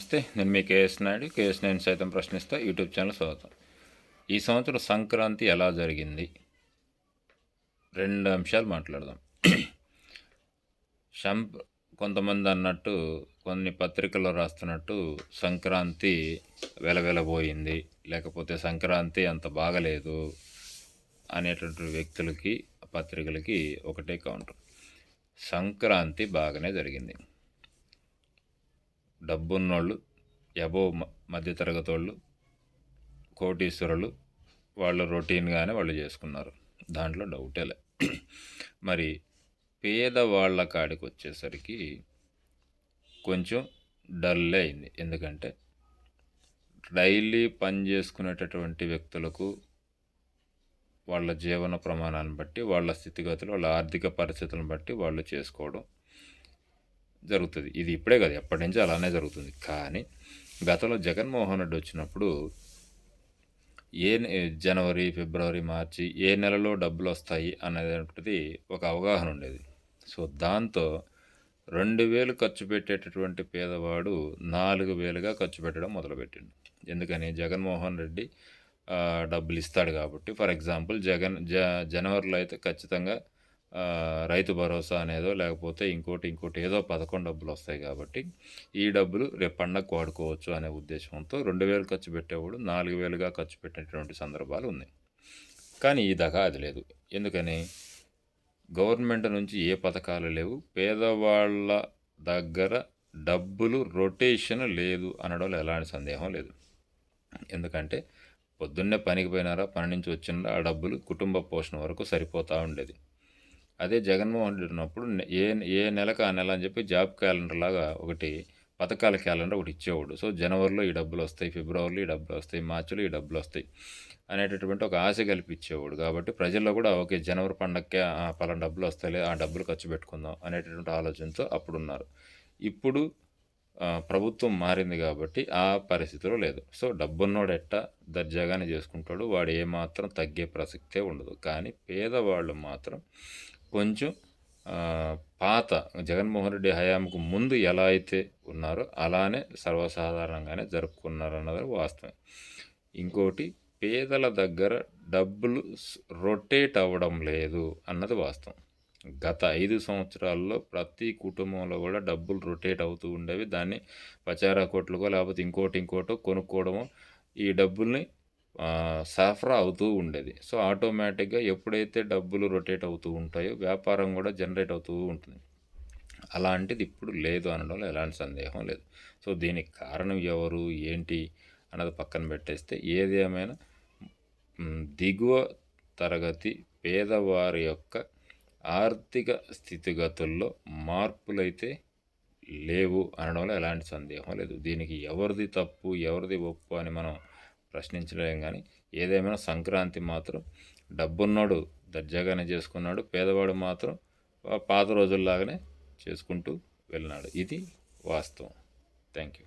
నమస్తే నేను మీ KS Naidu. KS నేను సైతం ప్రశ్నిస్తా. యూట్యూబ్ ఛానల్ స్వాగతం. ఈ సంవత్సరం సంక్రాంతి ఎలా జరిగింది? రెండు అంశాలు మాట్లాడదాం. సం కొంతమంది అన్నట్టు కొన్ని పత్రికల్లో రాస్తున్నట్టు సంక్రాంతి వెలవెలబోయింది. లేకపోతే సంక్రాంతి అంత బాగలేదు అనేటువంటి వ్యక్తులకి పత్రికలకి ఒకటే కౌంటర్. సంక్రాంతి బాగానే జరిగింది. డబ్బున్నోళ్ళు ఎబో మధ్యతరగతి వాళ్ళు కోటీశ్వరులు వాళ్ళు రొటీన్గానే వాళ్ళు చేసుకున్నారు. దాంట్లో డౌటేలే మరి పేదవాళ్ళ కాడికి వచ్చేసరికి కొంచెం డల్లే అయింది. ఎందుకంటే డైలీ పని చేసుకునేటటువంటి వ్యక్తులకు వాళ్ళ జీవన ప్రమాణాన్ని బట్టి వాళ్ళ స్థితిగతులు వాళ్ళ ఆర్థిక పరిస్థితులను బట్టి వాళ్ళు చేసుకోవడం జరుగుతుంది. ఇది ఇప్పుడే కాదు ఎప్పటి నుంచో అలానే జరుగుతుంది. కానీ గతంలో జగన్మోహన్ రెడ్డి వచ్చినప్పుడు ఏ జనవరి ఫిబ్రవరి మార్చి ఏ నెలలో డబ్బులు వస్తాయి అనేది ఒక అవగాహన ఉండేది. సో దాంతో రెండు వేలు ఖర్చు పెట్టేటటువంటి పేదవాడు నాలుగు వేలుగా ఖర్చు పెట్టడం మొదలుపెట్టిండు. ఎందుకని? జగన్మోహన్ రెడ్డి డబ్బులు ఇస్తాడు కాబట్టి. ఫర్ ఎగ్జాంపుల్ జగన్ జ జనవరిలో అయితే ఖచ్చితంగా రైతు భరోసా అనేదో లేకపోతే ఇంకోటి ఇంకోటి ఏదో పథకం డబ్బులు వస్తాయి కాబట్టి ఈ డబ్బులు రేపు పండగకు వాడుకోవచ్చు అనే ఉద్దేశంతో రెండు వేలు ఖర్చు పెట్టేవాడు నాలుగు వేలుగా ఖర్చు పెట్టినటువంటి సందర్భాలు ఉన్నాయి. కానీ ఈ దగా అది లేదు. ఎందుకని? గవర్నమెంట్ నుంచి ఏ పథకాలు లేవు. పేదవాళ్ళ దగ్గర డబ్బులు రొటేషన్ లేదు అనడంలో ఎలాంటి సందేహం లేదు. ఎందుకంటే పొద్దున్నే పనికి పోయినారా పని నుంచి వచ్చినారా ఆ డబ్బులు కుటుంబ పోషణ వరకు సరిపోతూ ఉండేది. అదే జగన్మోహన్ రెడ్డి ఉన్నప్పుడు ఏ ఏ నెలకు ఆ నెల అని చెప్పి జాబ్ క్యాలెండర్ లాగా ఒకటి పథకాల క్యాలెండర్ ఒకటి ఇచ్చేవాడు. సో జనవరిలో ఈ డబ్బులు వస్తాయి ఫిబ్రవరిలో ఈ డబ్బులు వస్తాయి మార్చిలో ఈ డబ్బులు వస్తాయి అనేటటువంటి ఒక ఆశ కల్పించేవాడు. కాబట్టి ప్రజల్లో కూడా ఓకే జనవరి పండగకే పలానా డబ్బులు వస్తాయి ఆ డబ్బులు ఖర్చు పెట్టుకుందాం అనేటటువంటి ఆలోచనతో అప్పుడున్నారు ఇప్పుడు ప్రభుత్వం మారింది కాబట్టి ఆ పరిస్థితిలో లేదు. సో డబ్బున్నోడు ఎట్ట దర్జాగానే చేసుకుంటాడు వాడు ఏమాత్రం తగ్గే ప్రసక్తే ఉండదు. కానీ పేదవాళ్ళు మాత్రం కొంచెం పాత జగన్మోహన్ రెడ్డి హయాంకు ముందు ఎలా అయితే ఉన్నారో అలానే సర్వసాధారణంగానే జరుపుకున్నారు అన్నది వాస్తవం. ఇంకోటి పేదల దగ్గర డబ్బులు రొటేట్ అవ్వడం లేదు అన్నది వాస్తవం. గత ఐదు సంవత్సరాల్లో ప్రతి కుటుంబంలో కూడా డబ్బులు రొటేట్ అవుతూ ఉండేవి. దాన్ని పచారా కోట్లకో లేకపోతే ఇంకోటి ఇంకోటో కొనుక్కోవడమో ఈ డబ్బుల్ని సరఫరా అవుతూ ఉండేది. సో ఆటోమేటిక్గా ఎప్పుడైతే డబ్బులు రొటేట్ అవుతూ ఉంటాయో వ్యాపారం కూడా జనరేట్ అవుతూ ఉంటుంది. అలాంటిది ఇప్పుడు లేదు అనడంలో ఎలాంటి సందేహం లేదు. సో దీనికి కారణం ఎవరు ఏంటి అన్నది పక్కన పెట్టేస్తే ఏది ఏమైనా దిగువ తరగతి పేదవారి యొక్క ఆర్థిక స్థితిగతుల్లో మార్పులైతే లేవు అనడంలో ఎలాంటి సందేహం లేదు. దీనికి ఎవరిది తప్పు ఎవరిది ఒప్పు అని మనం ప్రశ్నించలేం కానీ ఏదేమైనా సంక్రాంతి మాత్రం డబ్బున్నోడు దర్జాగానే చేసుకున్నాడు పేదవాడు మాత్రం పాత రోజుల్లాగానే చేసుకుంటూ వెళ్ళినాడు. ఇది వాస్తవం. Thank you